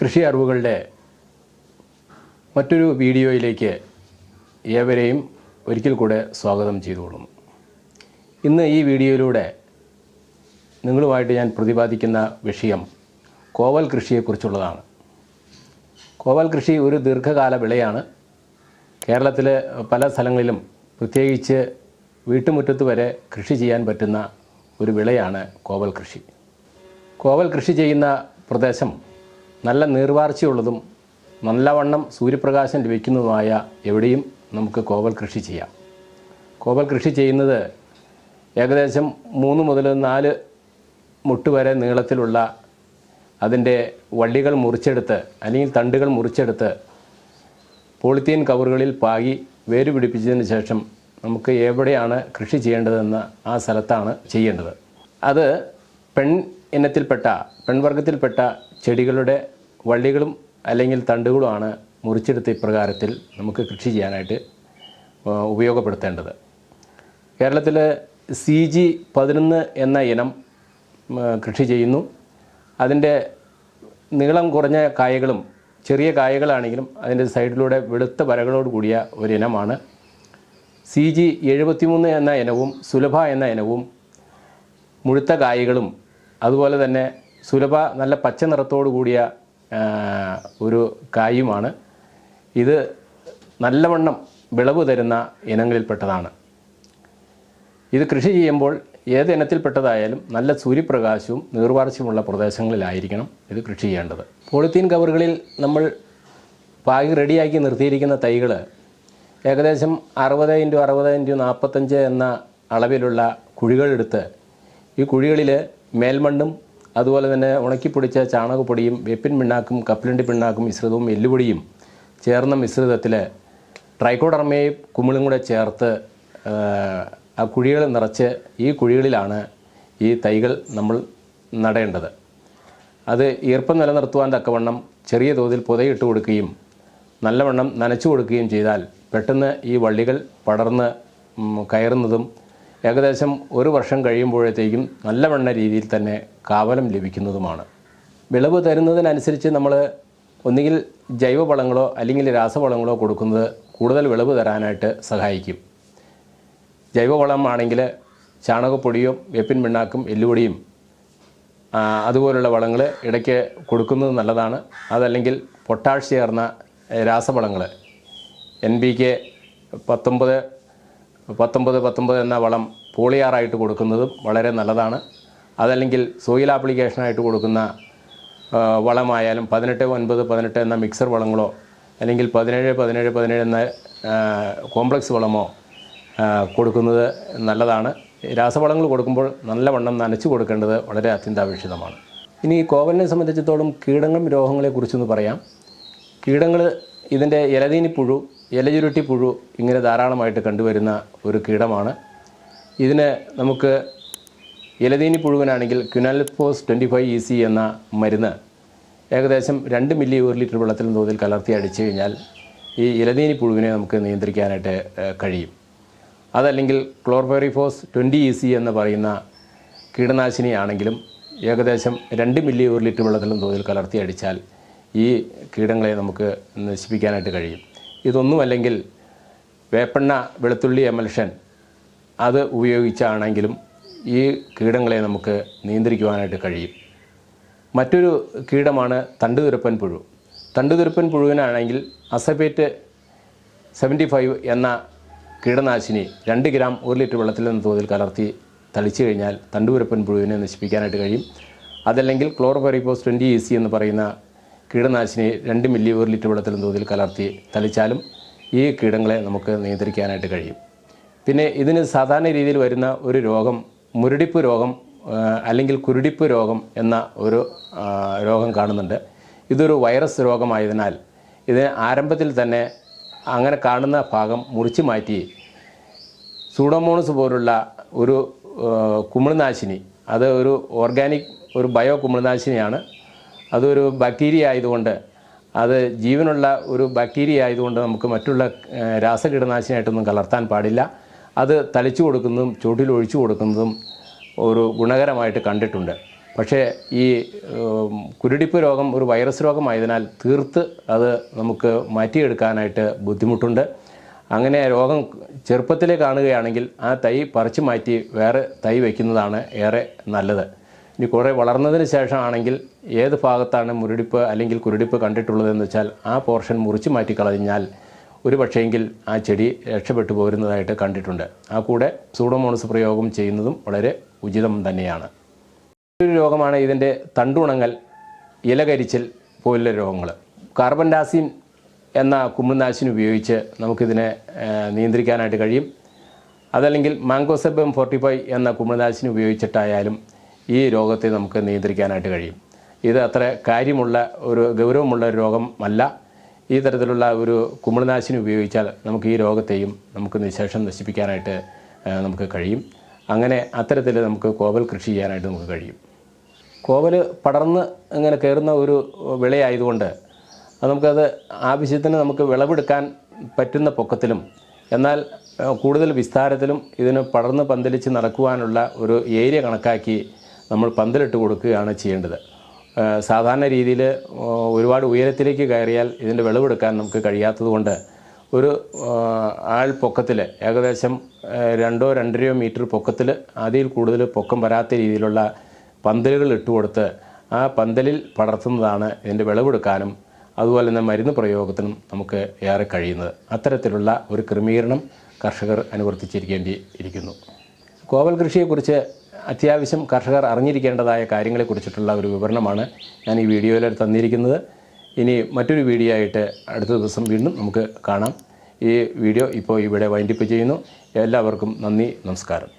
കൃഷി അറിവുകളുടെ മറ്റൊരു വീഡിയോയിലേക്ക് ഏവരെയും ഒരിക്കൽ കൂടെ സ്വാഗതം ചെയ്തുകൊള്ളുന്നു. ഇന്ന് ഈ വീഡിയോയിലൂടെ നിങ്ങളുമായിട്ട് ഞാൻ പ്രതിപാദിക്കുന്ന വിഷയം കോവൽ കൃഷിയെക്കുറിച്ചുള്ളതാണ്. കോവൽ കൃഷി ഒരു ദീർഘകാല വിളയാണ്. കേരളത്തിലെ പല സ്ഥലങ്ങളിലും പ്രത്യേകിച്ച് വീട്ടുമുറ്റത്ത് വരെ കൃഷി ചെയ്യാൻ പറ്റുന്ന ഒരു വിളയാണ് കോവൽ കൃഷി. കോവൽ കൃഷി ചെയ്യുന്ന പ്രദേശം നല്ല നീർവാർച്ചയുള്ളതും നല്ലവണ്ണം സൂര്യപ്രകാശം ലഭിക്കുന്നതുമായ എവിടെയും നമുക്ക് കോവൽ കൃഷി ചെയ്യാം. കോവൽ കൃഷി ചെയ്യുന്നത് ഏകദേശം മൂന്ന് മുതൽ നാല് മുട്ട് വരെ നീളത്തിലുള്ള അതിന്റെ വള്ളികൾ മുറിച്ചെടുത്ത് അല്ലെങ്കിൽ തണ്ടുകൾ മുറിച്ചെടുത്ത് പോളിത്തീൻ കവറുകളിൽ പാകി വേര് പിടിപ്പിച്ചതിന് ശേഷം നമുക്ക് എവിടെയാണ് കൃഷി ചെയ്യേണ്ടതെന്ന് ആ സ്ഥലത്താണ് ചെയ്യേണ്ടത്. അത് പെൺ ഇനത്തിൽപ്പെട്ട പെൺവർഗത്തിൽപ്പെട്ട ചെടികളുടെ വള്ളികളും അല്ലെങ്കിൽ തണ്ടുകളുമാണ് മുറിച്ചെടുത്ത ഇപ്രകാരത്തിൽ നമുക്ക് കൃഷി ചെയ്യാനായിട്ട് ഉപയോഗപ്പെടുത്തേണ്ടത്. കേരളത്തിൽ സി ജി പതിനൊന്ന് എന്ന ഇനം കൃഷി ചെയ്യുന്നു. അതിന്റെ നീളം കുറഞ്ഞ കായകളും ചെറിയ കായകളാണെങ്കിലും അതിന്റെ സൈഡിലൂടെ വെളുത്ത വരകളോട് കൂടിയ ഒരു ഇനമാണ്. സി ജി എഴുപത്തിമൂന്ന് എന്ന ഇനവും സുലഭ എന്ന ഇനവും മുഴുത്ത കായകളും അതുപോലെ തന്നെ സുലഭ നല്ല പച്ച നിറത്തോടു കൂടിയ ഒരു കായുമാണ്. ഇത് നല്ലവണ്ണം വിളവ് തരുന്ന ഇനങ്ങളിൽപ്പെട്ടതാണ്. ഇത് കൃഷി ചെയ്യുമ്പോൾ ഏത് ഇനത്തിൽപ്പെട്ടതായാലും നല്ല സൂര്യപ്രകാശവും നീർവാർച്ചയുമുള്ള പ്രദേശങ്ങളിലായിരിക്കണം ഇത് കൃഷി ചെയ്യേണ്ടത്. പോളിത്തീൻ കവറുകളിൽ നമ്മൾ പാകി റെഡിയാക്കി നിർത്തിയിരിക്കുന്ന തൈകൾ ഏകദേശം അറുപത് ഇന്റു അറുപത് ഇന്റു നാൽപ്പത്തഞ്ച് എന്ന അളവിലുള്ള കുഴികളെടുത്ത് ഈ കുഴികളിൽ മേൽമണ്ണും അതുപോലെ തന്നെ ഉണക്കിപ്പൊടിച്ച ചാണകപ്പൊടിയും വെപ്പിൻ പിണ്ണാക്കും കപ്പലണ്ടി പിണ്ണാക്കും മിശ്രിതവും എല്ലുപൊടിയും ചേർന്ന മിശ്രിതത്തിൽ ട്രൈക്കോഡർമയും കുമിളും കൂടെ ചേർത്ത് ആ, കുഴികൾ നിറച്ച് ഈ കുഴികളിലാണ് ഈ തൈകൾ നമ്മൾ നടേണ്ടത്. അത് ഈർപ്പം നിലനിർത്തുവാൻ തക്കവണ്ണം ചെറിയ തോതിൽ പുതയിട്ട് കൊടുക്കുകയും നല്ലവണ്ണം നനച്ചു കൊടുക്കുകയും ചെയ്താൽ പെട്ടെന്ന് ഈ വള്ളികൾ പടർന്ന് കയറുന്നതും ഏകദേശം ഒരു വർഷം കഴിയുമ്പോഴത്തേക്കും നല്ലവണ്ണ രീതിയിൽ തന്നെ കാവലം ലഭിക്കുന്നതുമാണ്. വിളവ് തരുന്നതിനനുസരിച്ച് നമ്മൾ ഒന്നുകിൽ ജൈവവളങ്ങളോ അല്ലെങ്കിൽ രാസവളങ്ങളോ കൊടുക്കുന്നത് കൂടുതൽ വിളവ് തരാനായിട്ട് സഹായിക്കും. ജൈവവളം ആണെങ്കിൽ ചാണകപ്പൊടിയും വേപ്പിൻ പിണ്ണാക്കും എല്ലുപൊടിയും അതുപോലുള്ള വളങ്ങൾ ഇടയ്ക്ക് കൊടുക്കുന്നത് നല്ലതാണ്. അതല്ലെങ്കിൽ പൊട്ടാഷ് ചേർന്ന രാസവളങ്ങൾ. എൻ ബി കെ പത്തൊമ്പത് പത്തൊമ്പത് പത്തൊമ്പത് എന്ന വളം പോളിയാറായിട്ട് കൊടുക്കുന്നതും വളരെ നല്ലതാണ്. അതല്ലെങ്കിൽ സോയിൽ ആപ്ലിക്കേഷനായിട്ട് കൊടുക്കുന്ന വളമായാലും പതിനെട്ട് ഒൻപത് പതിനെട്ട് എന്ന മിക്സർ വളങ്ങളോ അല്ലെങ്കിൽ പതിനേഴ് പതിനേഴ് പതിനേഴ് എന്ന കോംപ്ലക്സ് വളമോ കൊടുക്കുന്നത് നല്ലതാണ്. രാസവളങ്ങൾ കൊടുക്കുമ്പോൾ നല്ലവണ്ണം നനച്ചു കൊടുക്കേണ്ടത് വളരെ അത്യന്താപേക്ഷിതമാണ്. ഇനി കോവലിനെ സംബന്ധിച്ചിടത്തോളം കീടങ്ങളും രോഗങ്ങളെക്കുറിച്ചൊന്ന് പറയാം. കീടങ്ങൾ ഇതിന്റെ ഇലതീനി പുഴു ഇലചുരുട്ടി പുഴു ഇങ്ങനെ ധാരാളമായിട്ട് കണ്ടുവരുന്ന ഒരു കീടമാണ്. ഇതിന് നമുക്ക് ഇലതീനി പുഴുവിനാണെങ്കിൽ quinalphos twenty five E C എന്ന മരുന്ന് ഏകദേശം രണ്ട് മില്ലി ഒരു ലിറ്റർ വെള്ളത്തിൽ തോതിൽ കലർത്തി അടിച്ചു കഴിഞ്ഞാൽ ഈ ഇലതീനി പുഴുവിനെ നമുക്ക് നിയന്ത്രിക്കാനായിട്ട് കഴിയും. അതല്ലെങ്കിൽ ക്ലോർപെറിഫോസ് ട്വന്റി ഇ സി എന്ന് പറയുന്ന കീടനാശിനിയാണെങ്കിലും ഏകദേശം രണ്ട് മില്ലി ഒരു ലിറ്റർ വെള്ളത്തിലും തോതിൽ കലർത്തി അടിച്ചാൽ ഈ കീടങ്ങളെ നമുക്ക് നശിപ്പിക്കാനായിട്ട് കഴിയും. ഇതൊന്നുമല്ലെങ്കിൽ വേപ്പെണ്ണ വെളുത്തുള്ളി എമൽഷൻ അത് ഉപയോഗിച്ചാണെങ്കിലും ഈ കീടങ്ങളെ നമുക്ക് നിയന്ത്രിക്കുവാനായിട്ട് കഴിയും. മറ്റൊരു കീടമാണ് തണ്ടുതുരപ്പൻ പുഴു. തണ്ടുതുരപ്പൻ പുഴുവിനാണെങ്കിൽ അസബേറ്റ് സെവന്റി ഫൈവ് എന്ന കീടനാശിനി രണ്ട് ഗ്രാം ഒരു ലിറ്റർ വെള്ളത്തിൽ നിന്ന് തോതിൽ കലർത്തി തളിച്ചു കഴിഞ്ഞാൽ തണ്ടുപുരപ്പൻ പുഴുവിനെ നശിപ്പിക്കാനായിട്ട് കഴിയും. അതല്ലെങ്കിൽ ക്ലോറോഫെറിപ്പോസ് ട്വന്റി ഇ സി എന്ന് പറയുന്ന കീടനാശിനി രണ്ട് മില്ലി ഒരു ലിറ്റർ വെള്ളത്തിലും തോതിൽ കലർത്തി തളിച്ചാലും ഈ കീടങ്ങളെ നമുക്ക് നിയന്ത്രിക്കാനായിട്ട് കഴിയും. പിന്നെ ഇതിന് സാധാരണ രീതിയിൽ വരുന്ന ഒരു രോഗം മുരടിപ്പ് രോഗം അല്ലെങ്കിൽ കുരുടിപ്പ് രോഗം എന്ന ഒരു രോഗം കാണുന്നുണ്ട്. ഇതൊരു വൈറസ് രോഗമായതിനാൽ ഇതിന് ആരംഭത്തിൽ തന്നെ അങ്ങനെ കാണുന്ന ഭാഗം മുറിച്ചു മാറ്റി സൂഡോമോണസ് പോലുള്ള ഒരു കുമിളനാശിനി അത് ഒരു ഓർഗാനിക് ഒരു ബയോ കുമിൾനാശിനിയാണ് അതൊരു ബാക്ടീരിയ ആയതുകൊണ്ട് അത് ജീവനുള്ള ഒരു ബാക്ടീരിയ ആയതുകൊണ്ട് നമുക്ക് മറ്റുള്ള രാസകീടനാശിനിയായിട്ടൊന്നും കലർത്താൻ പാടില്ല. അത് തളിച്ചു കൊടുക്കുന്നതും ചുവട്ടിൽ ഒഴിച്ചു കൊടുക്കുന്നതും ഒരു ഗുണകരമായിട്ട് കണ്ടിട്ടുണ്ട്. പക്ഷേ ഈ കുരുടിപ്പ് രോഗം ഒരു വൈറസ് രോഗമായതിനാൽ തീർത്ത് അത് നമുക്ക് മാറ്റിയെടുക്കാനായിട്ട് ബുദ്ധിമുട്ടുണ്ട്. അങ്ങനെ രോഗം ചെറുപ്പത്തിലേ കാണുകയാണെങ്കിൽ ആ തൈ പറിച്ചു മാറ്റി വേറെ തൈ വയ്ക്കുന്നതാണ് ഏറെ നല്ലത്. ഇനി കുറേ വളർന്നതിന് ശേഷമാണെങ്കിൽ ഏത് ഭാഗത്താണ് മുരടിപ്പ് അല്ലെങ്കിൽ കുരുടിപ്പ് കണ്ടിട്ടുള്ളതെന്ന് വെച്ചാൽ ആ പോർഷൻ മുറിച്ച് മാറ്റി കളഞ്ഞാൽ ഒരു പക്ഷേങ്കിൽ ആ ചെടി രക്ഷപ്പെട്ടു പോരുന്നതായിട്ട് കണ്ടിട്ടുണ്ട്. ആ കൂടെ സൂഡോമോണസ് പ്രയോഗം ചെയ്യുന്നതും വളരെ ഉചിതം തന്നെയാണ്. ഒരു രോഗമാണ് ഇതിന്റെ തണ്ടുണങ്ങൽ ഇലകരിച്ചൽ പോലുള്ള രോഗങ്ങൾ. കാർബൻ ഡാസിൻ എന്ന കുമിൾനാശിനി ഉപയോഗിച്ച് നമുക്കിതിനെ നിയന്ത്രിക്കാനായിട്ട് കഴിയും. അതല്ലെങ്കിൽ മാങ്കോസെബം ഫോർട്ടി ഫൈവ് എന്ന കുമിൾനാശിനി ഉപയോഗിച്ചിട്ടായാലും ഈ രോഗത്തെ നമുക്ക് നിയന്ത്രിക്കാനായിട്ട് കഴിയും. ഇത് അത്ര കാര്യമുള്ള ഒരു ഗൗരവമുള്ള ഒരു രോഗമല്ല ഈ തരത്തിലുള്ള ഒരു കുമിൾനാശിനി ഉപയോഗിച്ചാൽ നമുക്ക് ഈ രോഗത്തെയും നമുക്ക് നിശേഷം നശിപ്പിക്കാനായിട്ട് നമുക്ക് കഴിയും. അങ്ങനെ അത്തരത്തിൽ നമുക്ക് കോവൽ കൃഷി ചെയ്യാനായിട്ട് നമുക്ക് കഴിയും. കോവൽ പടർന്ന് അങ്ങനെ കയറുന്ന ഒരു വിളയായതുകൊണ്ട് നമുക്കത് ആവശ്യത്തിന് നമുക്ക് വിളവെടുക്കാൻ പറ്റുന്ന പൊക്കത്തിലും എന്നാൽ കൂടുതൽ വിസ്താരത്തിലും ഇതിന് പടർന്ന് പന്തലിച്ച് നടക്കുവാനുള്ള ഒരു ഏരിയ കണക്കാക്കി നമ്മൾ പന്തലിട്ട് കൊടുക്കുകയാണ് ചെയ്യേണ്ടത്. സാധാരണ രീതിയിൽ ഒരുപാട് ഉയരത്തിലേക്ക് കയറിയാൽ ഇതിന്റെ വിളവെടുക്കാൻ നമുക്ക് കഴിയാത്തതുകൊണ്ട് ഒരു ആൾ പൊക്കത്തിൽ ഏകദേശം രണ്ടോ രണ്ടരയോ മീറ്റർ പൊക്കത്തിൽ അതിൽ കൂടുതൽ പൊക്കം വരാത്ത രീതിയിലുള്ള പന്തലുകൾ ഇട്ടുകൊടുത്ത് ആ പന്തലിൽ പടർത്തുന്നതാണ് ഇതിന്റെ വിളവെടുക്കാനും അതുപോലെ തന്നെ മരുന്ന് പ്രയോഗത്തിനും നമുക്ക് ഏറെ കഴിയുന്നത്. അത്തരത്തിലുള്ള ഒരു ക്രമീകരണം കർഷകർ അനുവർത്തിച്ചിരിക്കേണ്ടി ഇരിക്കുന്നു കോവൽ കൃഷിയെക്കുറിച്ച് അത്യാവശ്യം കർഷകർ അറിഞ്ഞിരിക്കേണ്ടതായ കാര്യങ്ങളെക്കുറിച്ചിട്ടുള്ള ഒരു വിവരണമാണ് ഞാൻ ഈ വീഡിയോയിൽ തന്നിരിക്കുന്നത്. ഇനി മറ്റൊരു വീഡിയോ ആയിട്ട് അടുത്ത ദിവസം വീണ്ടും നമുക്ക് കാണാം. ഈ വീഡിയോ ഇപ്പോൾ ഇവിടെ വൈൻഡിപ്പ് ചെയ്യുന്നു. എല്ലാവർക്കും നന്ദി നമസ്കാരം.